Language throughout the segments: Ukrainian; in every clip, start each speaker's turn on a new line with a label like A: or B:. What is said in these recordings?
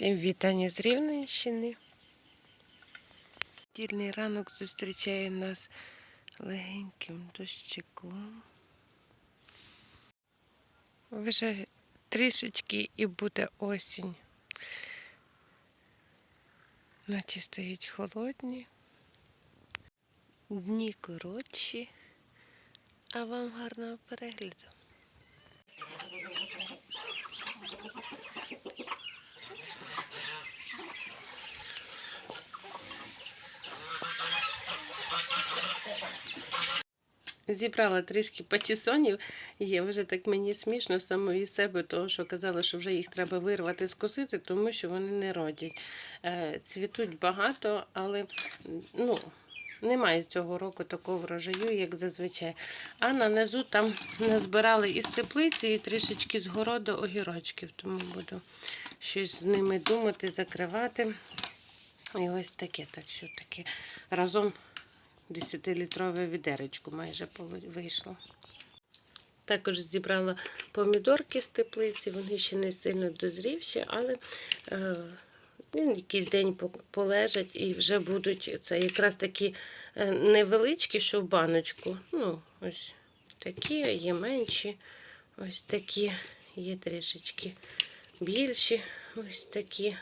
A: Всім вітання з Рівненщини. Тільний ранок зустрічає нас легеньким дощиком. Вже трішечки і буде осінь. Ночі стоять холодні, дні коротші, а вам гарного перегляду. Зібрала трішки патісонів, є вже так мені смішно самої себе, того що казала, що вже їх треба вирвати, скосити, тому що вони не родять. Е, Цвітуть багато, але ну, немає цього року такого врожаю, як зазвичай. А на низу там назбирали із теплиці і трішечки з городу огірочків, тому буду щось з ними думати, закривати. І ось таке, так що таке разом 10-літрове відеречко майже вийшло. Також зібрала помідорки з теплиці, вони ще не сильно дозрівші, але е, ну, якийсь день полежать і вже будуть це якраз такі е, невеличкі, що в баночку. Ну, ось такі, є менші, ось такі, є трішечки більші, ось такі.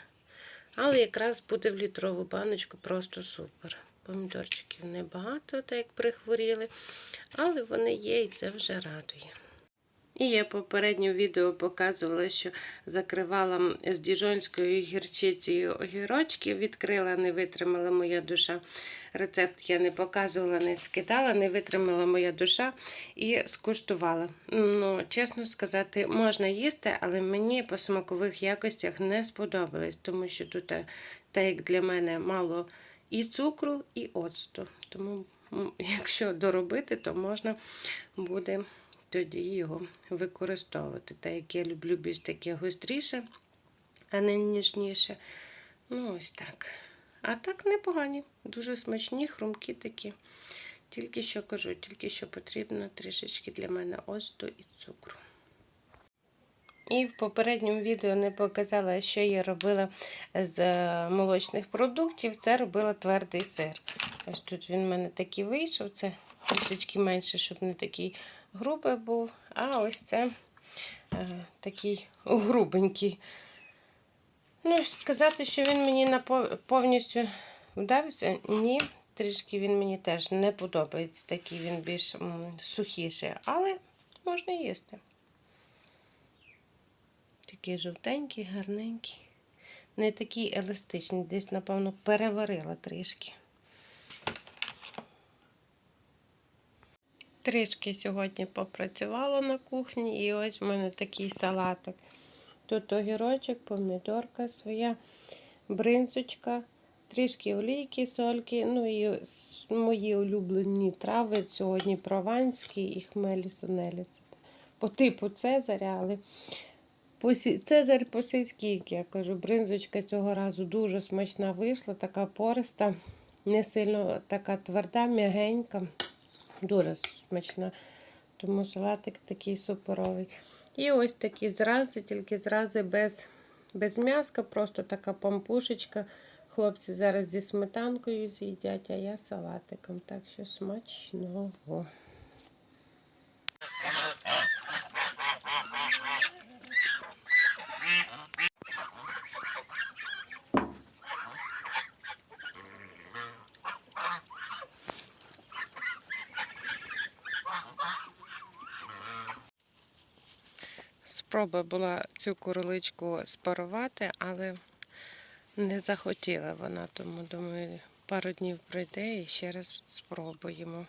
A: Але якраз буде в літрову баночку просто супер. Помідорчиків небагато, так як прихворіли, але вони є і це вже радує. І я попередньо відео показувала, що закривала з діжонською гірчицею огірочки, відкрила, не витримала моя душа. Рецепт я не показувала, не скидала, не витримала моя душа і скуштувала. Ну, чесно сказати, можна їсти, але мені по смакових якостях не сподобалось, тому що тут, е, так як для мене, мало і цукру, і оцту. Тому, якщо доробити, то можна буде тоді його використовувати. Так як я люблю більш таке гостріше, а не ніжніше. Ну, ось так. А так непогані, дуже смачні, хрумкі такі. Тільки що кажу, тільки що потрібно трішечки для мене оцту і цукру. І в попередньому відео не показала, що я робила з е, молочних продуктів. Це робила твердий сир. Ось тут він в мене такий вийшов. Це трішечки менше, щоб не такий грубий був. А ось це е, такий грубенький. Ну, сказати, що він мені повністю вдався, ні. Трішки він мені теж не подобається. Такий він більш сухіший, але можна їсти. Такий жовтенький, гарненький. Не такий еластичний, десь, напевно, переварила трішки. Трішки сьогодні попрацювала на кухні, і ось в мене такий салатик. Тут огірочок, помідорка своя, бринзочка, трішки олійки, сольки, ну і мої улюблені трави. Сьогодні прованські і хмелі сунелі. По типу Цезаря, але. Цезарь по-сільськи, я кажу, бринзочка цього разу дуже смачна вийшла, така пориста, не сильно така тверда, м'ягенька, дуже смачна. Тому салатик такий суперовий. І ось такі зрази, тільки зрази без, без м'яска, просто така пампушечка. Хлопці зараз зі сметанкою з'їдять, а я салатиком. Так що смачного. Спроба була цю куриличку спарувати, але не захотіла вона, тому думаю, пару днів пройде і ще раз спробуємо.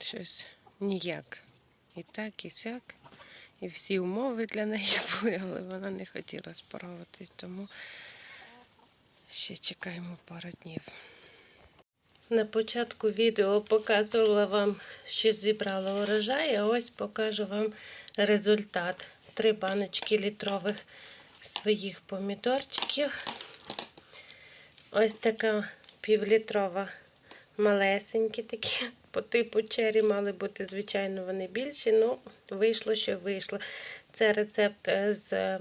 A: Щось ніяк. І так, і сяк. І всі умови для неї були, але вона не хотіла спаруватись, тому ще чекаємо пару днів. На початку відео показувала вам, що зібрала урожай, а ось покажу вам результат. Три баночки літрових своїх помідорчиків. Ось така півлітрова малесенькі такі, по типу чері мали бути, звичайно, вони більші, ну вийшло, що вийшло. Це рецепт е, з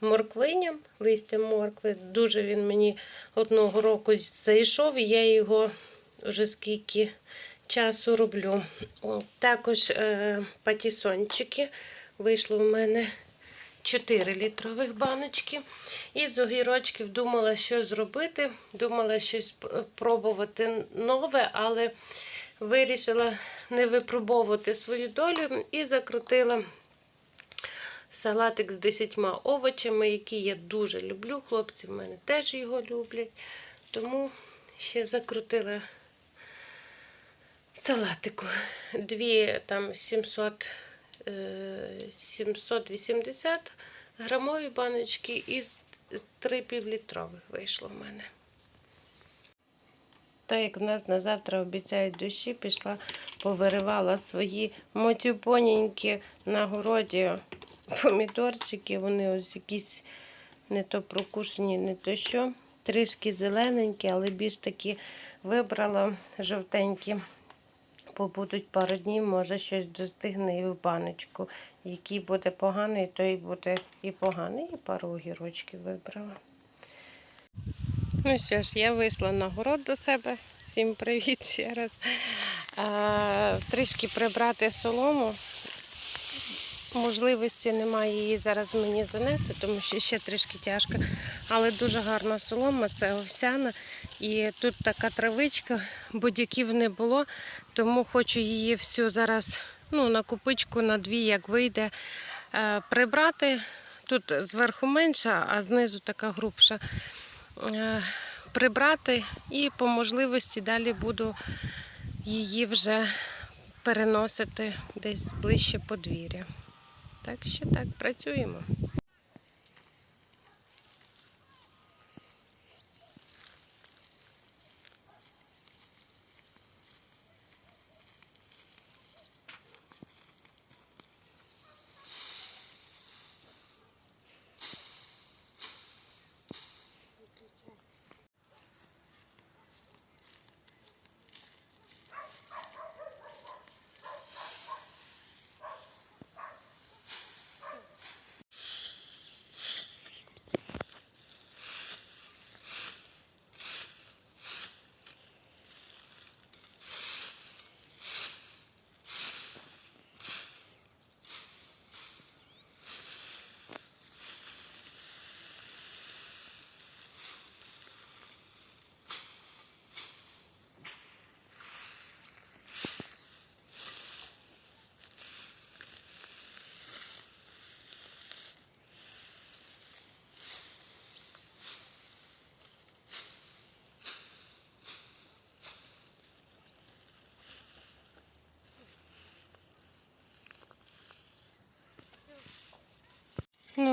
A: морквиням, листям моркви. Дуже він мені одного року зайшов, і я його вже скільки часу роблю. Також е, патісончики. Вийшло в мене 4 літрових баночки. І з огірочків думала, що зробити. Думала щось пробувати нове, але вирішила не випробовувати свою долю і закрутила салатик з 10 овочами, які я дуже люблю. Хлопці в мене теж його люблять. Тому ще закрутила салатику. Дві там 700, е, 780 грамові баночки і три півлітрових вийшло в мене. Так як в нас на завтра обіцяють дощі, пішла, повиривала свої моцюпоненькі на городі помідорчики. Вони ось якісь не то прокушені, не то що. Трішки зелененькі, але більш такі вибрала жовтенькі. Побудуть пару днів, може щось достигне і в баночку. Який буде поганий, той буде і поганий. І пару огірочків вибрала. Ну що ж, я вийшла на город до себе. Всім привіт ще раз. А, трішки прибрати солому. Можливості немає її зараз мені занести, тому що ще трішки тяжко. Але дуже гарна солома, це овсяна. І тут така травичка, будь-яків не було, тому хочу її всю зараз ну, на купичку, на дві, як вийде, е, прибрати. Тут зверху менша, а знизу така грубша. Е, Прибрати і по можливості далі буду її вже переносити десь ближче подвір'я. Так що так, працюємо.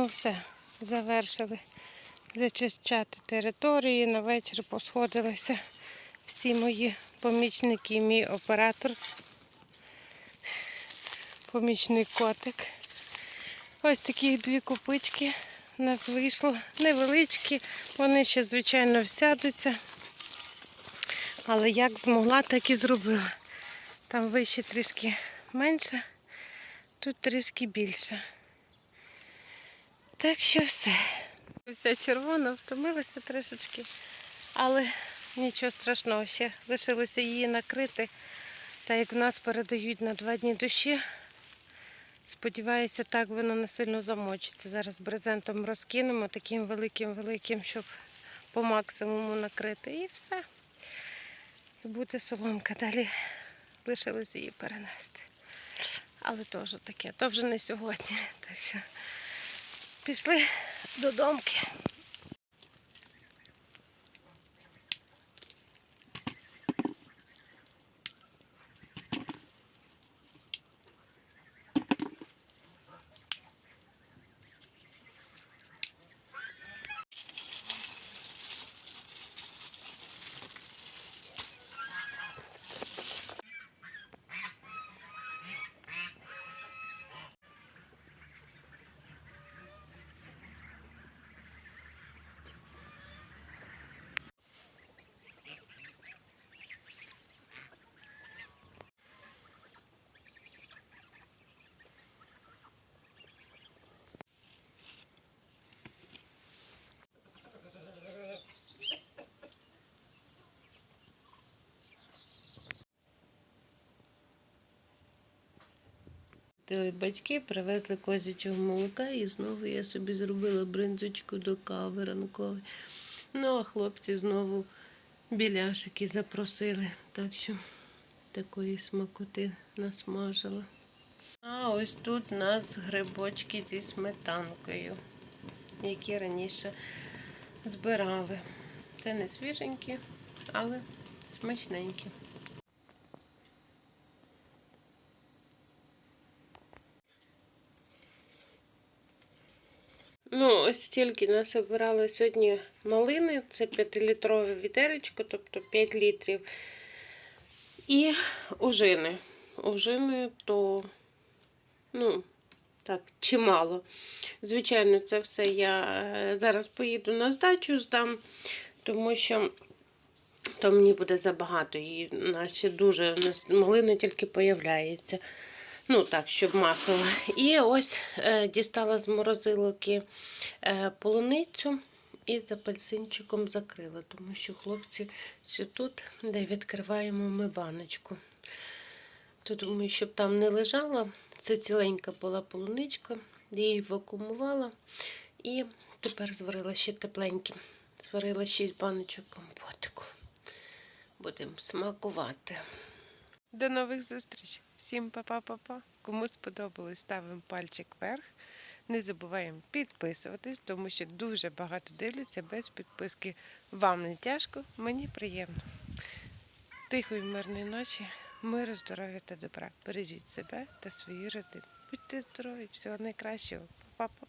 A: Все, завершили зачищати території. На вечір посходилися всі мої помічники, мій оператор, помічник котик. Ось такі дві купички у нас вийшло. Невеличкі, вони ще, звичайно, всядуться. Але як змогла, так і зробила. Там вище трішки менше, тут трішки більше. Так що все. Вся червона, втомилася трішечки, але нічого страшного ще. Лишилося її накрити. Та як в нас передають на два дні дощі, сподіваюся, так воно не сильно замочиться. Зараз брезентом розкинемо таким великим-великим, щоб по максимуму накрити. І все. І буде соломка. Далі лишилося її перенести. Але теж таке, то вже не сьогодні. Так що пішли додому. Приїхали батьки, привезли козячого молока і знову я собі зробила бринзочку до кави ранкової. Ну, а хлопці знову біляшики запросили. Так що такої смакоти насмажила. А ось тут у нас грибочки зі сметанкою, які раніше збирали. Це не свіженькі, але смачненькі. Ну, ось стільки нас обирали сьогодні малини. Це 5-літрове відеречко, тобто 5 літрів. І ожини. Ожини то, ну, так, чимало. Звичайно, це все я е, зараз поїду на здачу здам, тому що то мені буде забагато. І наче дуже малина тільки появляється. Ну так, щоб масово. І ось е, дістала з морозилки е, полуницю і з апельсинчиком закрила, тому що хлопці тут, де відкриваємо ми баночку. То думаю, щоб там не лежала. Це ціленька була полуничка, її вакуумувала і тепер зварила ще тепленькі. Зварила 6 баночок компотику. Будемо смакувати. До нових зустрічей. Всім па-па-па-па. Кому сподобалось, ставимо пальчик вверх. Не забуваємо підписуватись, тому що дуже багато дивляться без підписки. Вам не тяжко, мені приємно. Тихої мирної ночі, миру, здоров'я та добра. Бережіть себе та свої родини. Будьте здорові, всього найкращого. Па-па-па.